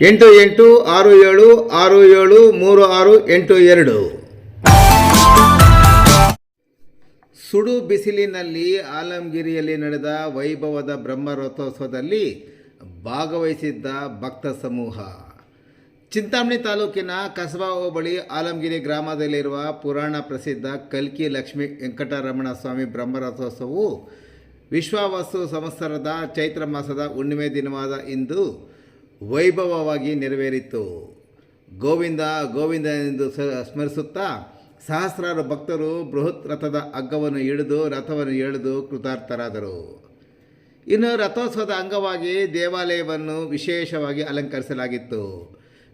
ಎಂಟು ಎಂಟು ಆರು ಏಳು ಆರು ಏಳು ಮೂರು ಆರು ಎಂಟು ಎರಡು. ಸುಡು ಬಿಸಿಲಿನಲ್ಲಿ ಆಲಂಗಿರಿಯಲ್ಲಿ ನಡೆದ ವೈಭವದ ಬ್ರಹ್ಮರಥೋತ್ಸವದಲ್ಲಿ ಭಾಗವಹಿಸಿದ್ದ ಭಕ್ತ ಸಮೂಹ. ಚಿಂತಾಮಣಿ ತಾಲೂಕಿನ ಕಸಬಾ ಹೋಬಳಿ ಆಲಂಗಿರಿ ಗ್ರಾಮದಲ್ಲಿರುವ ಪುರಾಣ ಪ್ರಸಿದ್ಧ ಕಲ್ಕಿ ಲಕ್ಷ್ಮೀ ವೆಂಕಟರಮಣ ಸ್ವಾಮಿ ಬ್ರಹ್ಮರಥೋತ್ಸವವು ವಿಶ್ವವಸ್ತು ಸಂವತ್ಸರದ ಚೈತ್ರ ಮಾಸದ ಹುಣ್ಣಿಮೆ ದಿನವಾದ ಇಂದು ವೈಭವವಾಗಿ ನೆರವೇರಿತು. ಗೋವಿಂದ ಗೋವಿಂದ ಎಂದು ಸ್ಮರಿಸುತ್ತಾ ಸಹಸ್ರಾರು ಭಕ್ತರು ಬೃಹತ್ ರಥದ ಹಗ್ಗವನ್ನು ಹಿಡಿದು ರಥವನ್ನು ಎಳೆದು ಕೃತಾರ್ಥರಾದರು. ಇನ್ನು ರಥೋತ್ಸವದ ಅಂಗವಾಗಿ ದೇವಾಲಯವನ್ನು ವಿಶೇಷವಾಗಿ ಅಲಂಕರಿಸಲಾಗಿತ್ತು.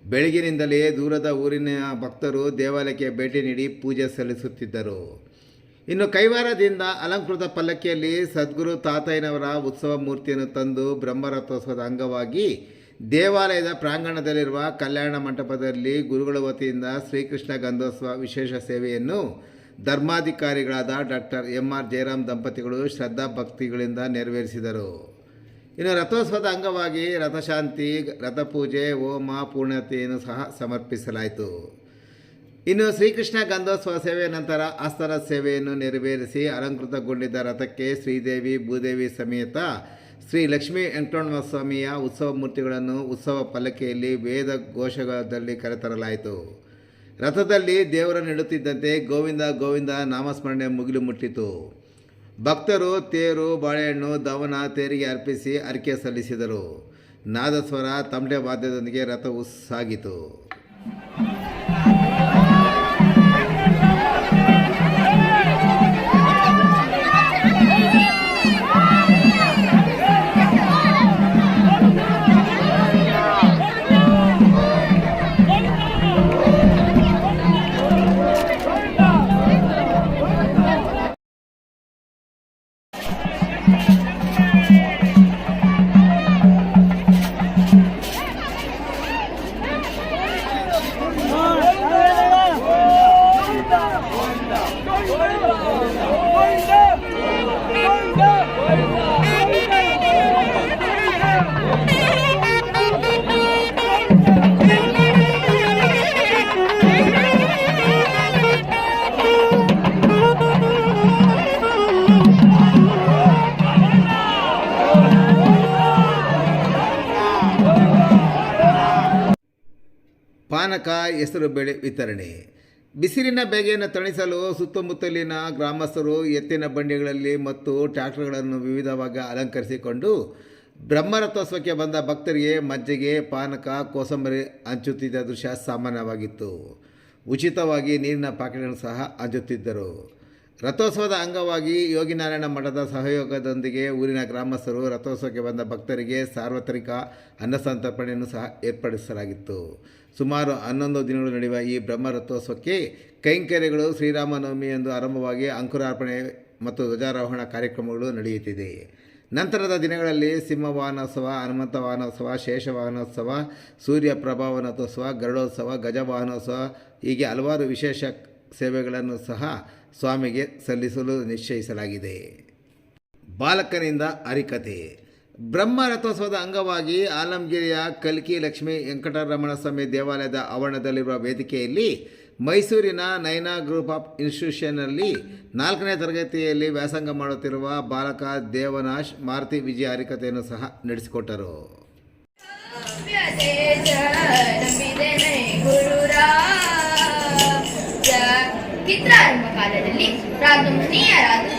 ಬೆಳಗಿನಿಂದಲೇ ದೂರದ ಊರಿನ ಭಕ್ತರು ದೇವಾಲಯಕ್ಕೆ ಭೇಟಿ ನೀಡಿ ಪೂಜೆ ಸಲ್ಲಿಸುತ್ತಿದ್ದರು. ಇನ್ನು ಕೈವಾರದಿಂದ ಅಲಂಕೃತ ಪಲ್ಲಕ್ಕಿಯಲ್ಲಿ ಸದ್ಗುರು ತಾತಯ್ಯನವರ ಉತ್ಸವ ಮೂರ್ತಿಯನ್ನು ತಂದು ಬ್ರಹ್ಮರಥೋತ್ಸವದ ಅಂಗವಾಗಿ ದೇವಾಲಯದ ಪ್ರಾಂಗಣದಲ್ಲಿರುವ ಕಲ್ಯಾಣ ಮಂಟಪದಲ್ಲಿ ಗುರುಗಳ ವತಿಯಿಂದ ಶ್ರೀಕೃಷ್ಣ ಗಂಧೋತ್ಸವ ವಿಶೇಷ ಸೇವೆಯನ್ನು ಧರ್ಮಾಧಿಕಾರಿಗಳಾದ ಡಾಕ್ಟರ್ ಎಂ ಆರ್ ಜಯರಾಮ್ ದಂಪತಿಗಳು ಶ್ರದ್ಧಾ ಭಕ್ತಿಗಳಿಂದ ನೆರವೇರಿಸಿದರು. ಇನ್ನು ರಥೋತ್ಸವದ ಅಂಗವಾಗಿ ರಥಶಾಂತಿ, ರಥಪೂಜೆ, ಹೋಮ, ಪೂರ್ಣತೆಯನ್ನು ಸಹ ಸಮರ್ಪಿಸಲಾಯಿತು. ಇನ್ನು ಶ್ರೀಕೃಷ್ಣ ಗಂಧೋತ್ಸವ ಸೇವೆಯ ನಂತರ ಅಸ್ತರ ಸೇವೆಯನ್ನು ನೆರವೇರಿಸಿ ಅಲಂಕೃತಗೊಂಡಿದ್ದ ರಥಕ್ಕೆ ಶ್ರೀದೇವಿ, ಭೂದೇವಿ ಸಮೇತ ಶ್ರೀ ಲಕ್ಷ್ಮೀ ವೆಂಕಟರಮಣ ಸ್ವಾಮಿಯ ಉತ್ಸವ ಮೂರ್ತಿಗಳನ್ನು ಉತ್ಸವ ಪಲ್ಲಕ್ಕಿಯಲ್ಲಿ ವೇದ ಘೋಷದಲ್ಲಿ ಕರೆತರಲಾಯಿತು. ರಥದಲ್ಲಿ ದೇವರನ್ನು ಇಡುತ್ತಿದ್ದಂತೆ ಗೋವಿಂದ ಗೋವಿಂದ ನಾಮಸ್ಮರಣೆ ಮುಗಿಲು ಮುಟ್ಟಿತು. ಭಕ್ತರು ತೇರು, ಬಾಳೆಹಣ್ಣು, ದವನ, ತೇರಿಗೆ ಅರ್ಪಿಸಿ ಅರ್ಕೆ ಸಲ್ಲಿಸಿದರು. ನಾದಸ್ವರ ತಮಟೆ ವಾದ್ಯದೊಂದಿಗೆ ರಥವು ಸಾಗಿತು. ಪಾನಕ ಹೆಸರು ಬೇಳೆ ವಿತರಣೆ. ಬಿಸಿಲಿನ ಬೇಗೆಯನ್ನು ತಣಿಸಲು ಸುತ್ತಮುತ್ತಲಿನ ಗ್ರಾಮಸ್ಥರು ಎತ್ತಿನ ಬಂಡಿಗಳಲ್ಲಿ ಮತ್ತು ಟ್ರ್ಯಾಕ್ಟರ್ಗಳನ್ನು ವಿವಿಧವಾಗಿ ಅಲಂಕರಿಸಿಕೊಂಡು ಬ್ರಹ್ಮರಥೋತ್ಸವಕ್ಕೆ ಬಂದ ಭಕ್ತರಿಗೆ ಮಜ್ಜಿಗೆ, ಪಾನಕ, ಕೋಸಂಬರಿ ಹಂಚುತ್ತಿದ್ದ ದೃಶ್ಯ ಸಾಮಾನ್ಯವಾಗಿತ್ತು. ಉಚಿತವಾಗಿ ನೀರಿನ ಪ್ಯಾಕೆಟ್ಗಳನ್ನು ಸಹ ಹಂಚುತ್ತಿದ್ದರು. ರಥೋತ್ಸವದ ಅಂಗವಾಗಿ ಯೋಗಿನಾರಾಯಣ ಮಠದ ಸಹಯೋಗದೊಂದಿಗೆ ಊರಿನ ಗ್ರಾಮಸ್ಥರು ರಥೋತ್ಸವಕ್ಕೆ ಬಂದ ಭಕ್ತರಿಗೆ ಸಾರ್ವತ್ರಿಕ ಅನ್ನಸಂತರ್ಪಣೆಯನ್ನು ಸಹ ಏರ್ಪಡಿಸಲಾಗಿತ್ತು. ಸುಮಾರು ಹನ್ನೊಂದು ದಿನಗಳು ನಡೆಯುವ ಈ ಬ್ರಹ್ಮ ರಥೋತ್ಸವಕ್ಕೆ ಕೈಂಕರ್ಯಗಳು ಶ್ರೀರಾಮನವಮಿ ಎಂದು ಆರಂಭವಾಗಿ ಅಂಕುರಾರ್ಪಣೆ ಮತ್ತು ಧ್ವಜಾರೋಹಣ ಕಾರ್ಯಕ್ರಮಗಳು ನಡೆಯುತ್ತಿದೆ. ನಂತರದ ದಿನಗಳಲ್ಲಿ ಸಿಂಹವಾಹನೋತ್ಸವ ಹನುಮಂತ ವಾಹನೋತ್ಸವ ಶೇಷವಾಹನೋತ್ಸವ ಸೂರ್ಯ ಗರುಡೋತ್ಸವ ಗಜ ವಾಹನೋತ್ಸವ ಹೀಗೆ ಹಲವಾರು ವಿಶೇಷ ಸೇವೆಗಳನ್ನು ಸಹ ಸ್ವಾಮಿಗೆ ಸಲ್ಲಿಸಲು ನಿಶ್ಚಯಿಸಲಾಗಿದೆ. ಬಾಲಕನಿಂದ ಹರಿಕತೆ ಬ್ರಹ್ಮ ರಥೋತ್ಸವದ ಅಂಗವಾಗಿ ಆಲಂಗಿರಿಯ ಕಲ್ಕಿ ಲಕ್ಷ್ಮೀ ವೆಂಕಟರಮಣ ಸ್ವಾಮಿ ದೇವಾಲಯದ ಆವರಣದಲ್ಲಿರುವ ವೇದಿಕೆಯಲ್ಲಿ ಮೈಸೂರಿನ ನೈನಾ ಗ್ರೂಪ್ ಆಫ್ ಇನ್ಸ್ಟಿಟ್ಯೂಷನ್ನಲ್ಲಿ ನಾಲ್ಕನೇ ತರಗತಿಯಲ್ಲಿ ವ್ಯಾಸಂಗ ಮಾಡುತ್ತಿರುವ ಬಾಲಕ ದೇವನಾಶ್ ಮಾರುತಿ ವಿಜಯ ಹರಿಕತೆಯನ್ನು ಸಹ ನಡೆಸಿಕೊಟ್ಟರು. நீ யாராவது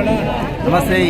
Namaste.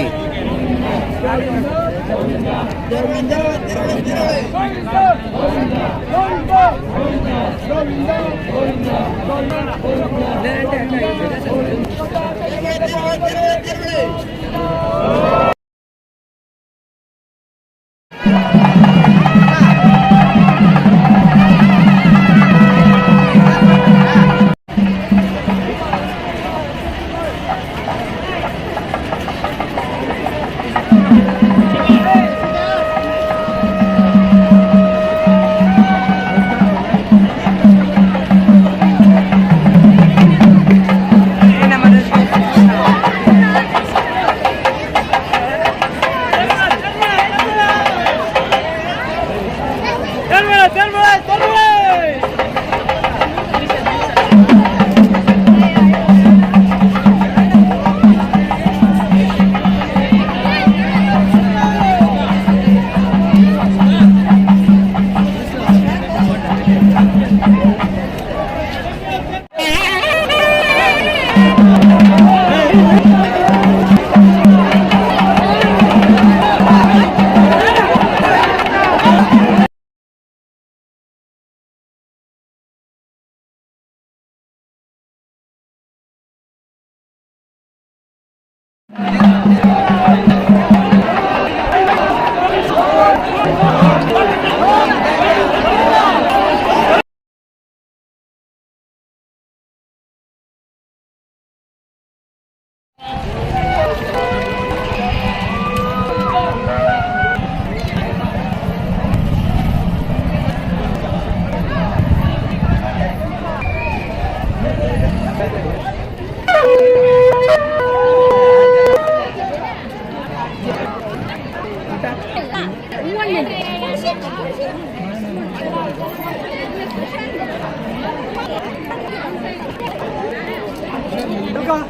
刘哥。